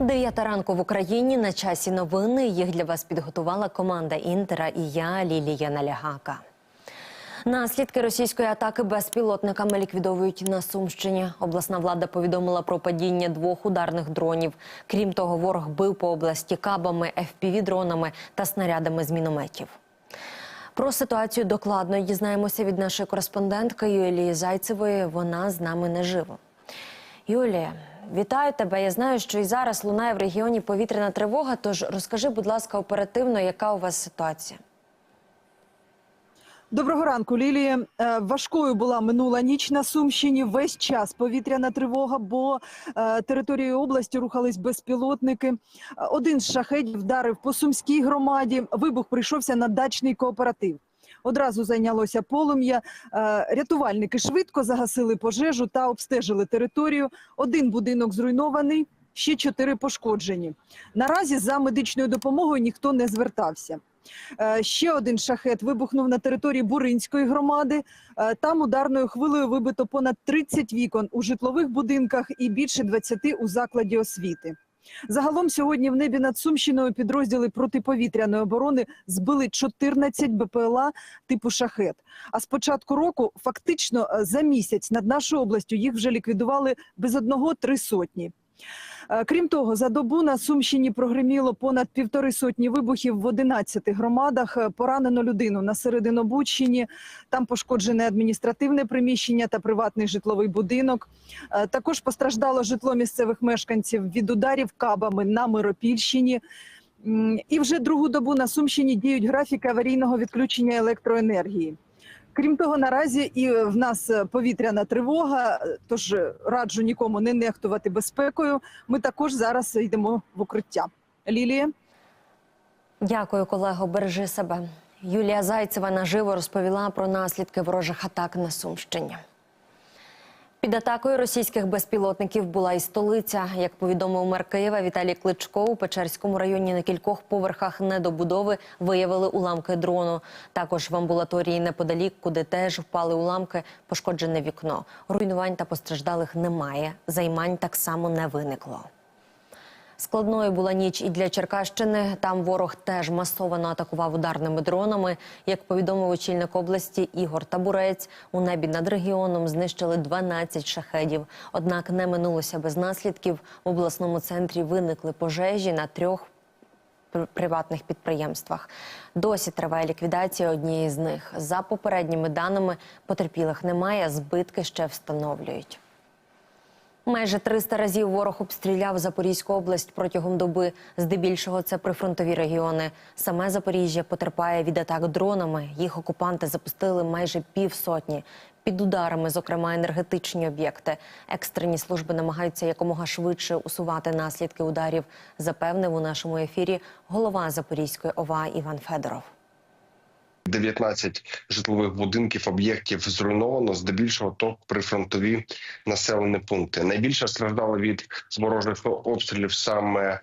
Дев'ята ранку в Україні на часі новини. Їх для вас підготувала команда Інтера і я, Лілія Налягака. Наслідки російської атаки безпілотниками ліквідовують на Сумщині. Обласна влада повідомила про падіння двох ударних дронів. Крім того, ворог бив по області кабами, FPV-дронами та снарядами з мінометів. Про ситуацію докладно дізнаємося від нашої кореспондентки Юлії Зайцевої. Вона з нами наживо. Юлія, вітаю тебе. Я знаю, що і зараз лунає в регіоні повітряна тривога. Тож розкажи, будь ласка, оперативно, яка у вас ситуація? Доброго ранку, Лілія. Е, Важкою була минула ніч на Сумщині. Весь час повітряна тривога, бо е, територією області рухались безпілотники. Один з шахедів вдарив по сумській громаді. Вибух прийшовся на дачний кооператив. Одразу зайнялося полум'я. Е, Рятувальники швидко загасили пожежу та обстежили територію. Один будинок зруйнований, ще чотири пошкоджені. Наразі за медичною допомогою ніхто не звертався. Е, Ще один шахет вибухнув на території Буринської громади. Е, Там ударною хвилею вибито понад 30 вікон у житлових будинках і більше 20 у закладі освіти. Загалом сьогодні в небі над Сумщиною підрозділи протиповітряної оборони збили 14 БПЛА типу шахет. А з початку року фактично е, за місяць над нашою областю їх вже ліквідували без одного три сотні. Е, Крім того, за добу на Сумщині прогреміло понад півтори сотні вибухів в 11 громадах. Е, Поранено людину на Серединобудщині. Там пошкоджене адміністративне приміщення та приватний житловий будинок. Е, Також постраждало житло місцевих мешканців від ударів кабами на Миропільщині. І вже другу добу на Сумщині діють графіки аварійного відключення електроенергії. Крім того, наразі і в нас е, повітряна тривога, е, тож е, раджу нікому не нехтувати безпекою. Ми також зараз йдемо в укриття. Лілія. Дякую, колего. Бережи себе. Юлія Зайцева наживо розповіла про наслідки ворожих атак на Сумщині. Під атакою російських безпілотників була і столиця. Як повідомив мер Києва Віталій Кличко, у Печерському районі на кількох поверхах недобудови виявили уламки дрону. Також в амбулаторії неподалік, куди теж впали уламки, пошкоджене вікно. Руйнувань та постраждалих немає. Займань так само не виникло. Складною була ніч і для Черкащини. Там ворог теж масово атакував ударними дронами. Як повідомив очільник області Ігор Табурець, у небі над регіоном знищили 12 шахедів. Однак не минулося без наслідків. В обласному центрі виникли пожежі на трьох приватних підприємствах. Досі триває ліквідація однієї з них. За попередніми даними потерпілих немає, збитки ще встановлюють. Майже 300 разів ворог обстріляв Запорізьку область протягом доби. Здебільшого це прифронтові регіони. Саме Запоріжжя потерпає від атак дронами. Їх окупанти запустили майже півсотні. Під ударами, зокрема, енергетичні об'єкти. Екстрені служби намагаються якомога швидше усувати наслідки ударів. Запевнив у нашому ефірі голова Запорізької ОВА Іван Федоров. 19 житлових будинків об'єктів зруйновано, здебільшого то прифронтові населені пункти. Найбільше страждало від ворожих обстрілів саме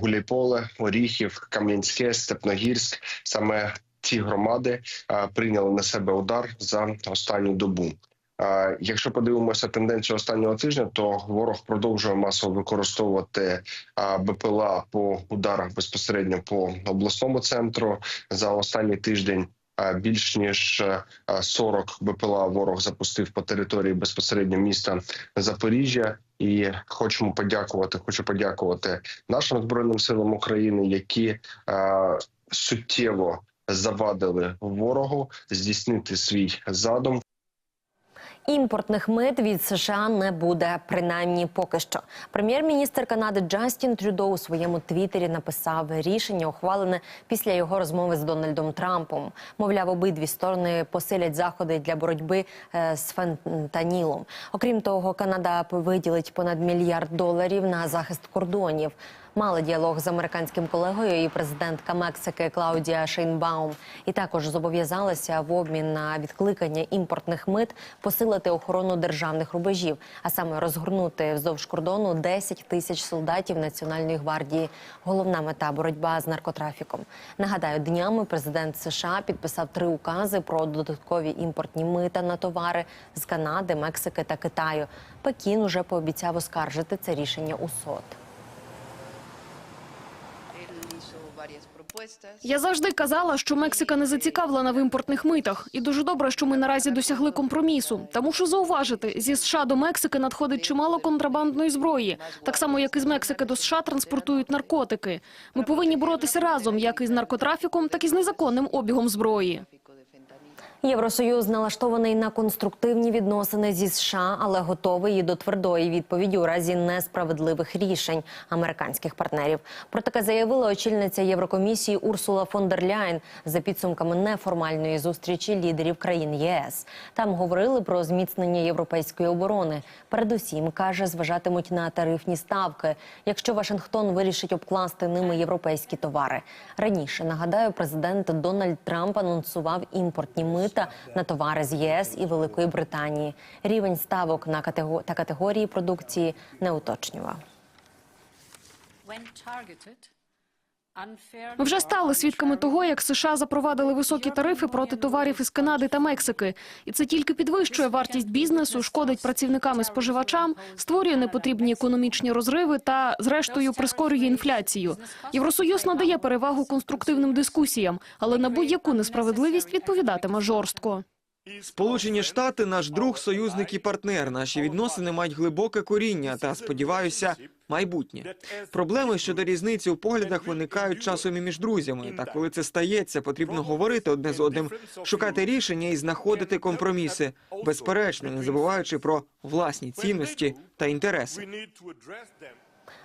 Гуляйполе, Оріхів, Кам'янське, Степногірськ. Саме ці громади прийняли на себе удар за останню добу. Якщо подивимося тенденцію останнього тижня, то ворог продовжує масово використовувати БПЛА по ударах безпосередньо по обласному центру за останній тиждень. Більш ніж е, 40 БПЛА ворог запустив по території безпосередньо міста Запоріжжя, і хочемо подякувати. Хочу подякувати нашим збройним силам України, які суттєво завадили ворогу здійснити свій задум. Імпортних мит від США не буде, принаймні поки що. Прем'єр-міністр Канади Джастін Трюдо у своєму твіттері написав рішення, ухвалене після його розмови з Дональдом Трампом. Мовляв, обидві сторони посилять заходи для боротьби е, з фентанілом. Окрім того, Канада виділить понад мільярд доларів на захист кордонів. Мали діалог з американським колегою і президентка Мексики Клаудія Шейнбаум. І також зобов'язалася в обмін на відкликання імпортних мит посилити охорону державних рубежів, а саме розгорнути вздовж кордону 10 тисяч солдатів Національної гвардії. Головна мета боротьба з наркотрафіком. Нагадаю, днями президент США підписав три укази про додаткові імпортні мита на товари з Канади, Мексики та Китаю. Пекін уже пообіцяв оскаржити це рішення у СОТ. Я завжди казала, що Мексика не зацікавлена в імпортних митах, і дуже добре, що ми наразі досягли компромісу. Та мушу зауважити, зі США до Мексики надходить чимало контрабандної зброї, так само як із Мексики до США транспортують наркотики. Ми повинні боротися разом, як із наркотрафіком, так і з незаконним обігом зброї. Євросоюз налаштований на конструктивні відносини зі США, але готовий і до твердої відповіді у разі несправедливих рішень американських партнерів. Про таке заявила очільниця Єврокомісії Урсула фон дер Ляйн за підсумками неформальної зустрічі лідерів країн ЄС. Там говорили про зміцнення європейської оборони. Передусім каже, зважатимуть на тарифні ставки, якщо Вашингтон вирішить обкласти ними європейські товари. Раніше нагадаю, президент Дональд Трамп анонсував імпортні мита на товари з єС і Великої Британії. Рівень ставок на катего- та категорії продукції не уточнював. Ми вже стали свідками того, як США запровадили високі тарифи проти товарів із Канади та Мексики, і це тільки підвищує вартість бізнесу, шкодить працівникам і споживачам, створює непотрібні економічні розриви та, зрештою, прискорює інфляцію. Євросоюз надає перевагу конструктивним дискусіям, але на будь-яку несправедливість відповідатиме жорстко. Сполучені Штати наш друг, союзник і партнер. Наші відносини мають глибоке коріння та сподіваюся, майбутнє. Проблеми щодо різниці у поглядах виникають часом і між друзями. Та коли це стається, потрібно говорити одне з одним, шукати рішення і знаходити компроміси, безперечно, не забуваючи про власні цінності та інтереси.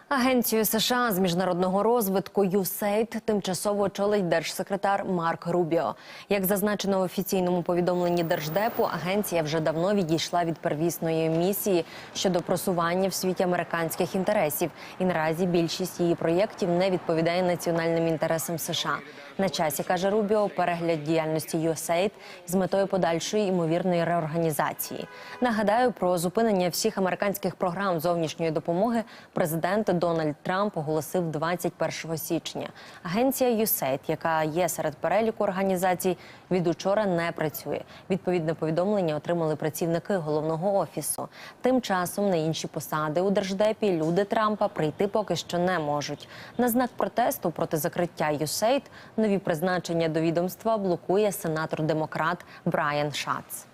Агенцію США з міжнародного розвитку USAID тимчасово очолить держсекретар Марк Рубіо. Як зазначено в офіційному повідомленні Держдепу, агенція вже давно відійшла від первісної місії щодо просування в світі американських інтересів, і наразі більшість її проєктів не відповідає національним інтересам США. На часі каже Рубіо перегляд діяльності USAID з метою подальшої ймовірної реорганізації. Нагадаю про зупинення всіх американських програм зовнішньої допомоги президент Дональд Трамп оголосив 21 січня. Агенція USAID, яка є серед переліку організацій, від учора не працює. Відповідне повідомлення отримали працівники головного офісу. Тим часом на інші посади у держдепі люди Трампа прийти поки що не можуть. На знак протесту проти закриття USAID нові призначення до відомства блокує сенатор-демократ Брайан Шац.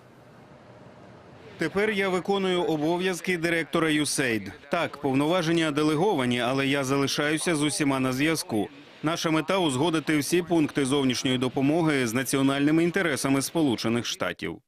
Тепер я виконую обов'язки директора USAID. Так, повноваження делеговані, але я залишаюся з усіма на зв'язку. Наша мета узгодити всі пункти зовнішньої допомоги з національними інтересами Сполучених Штатів.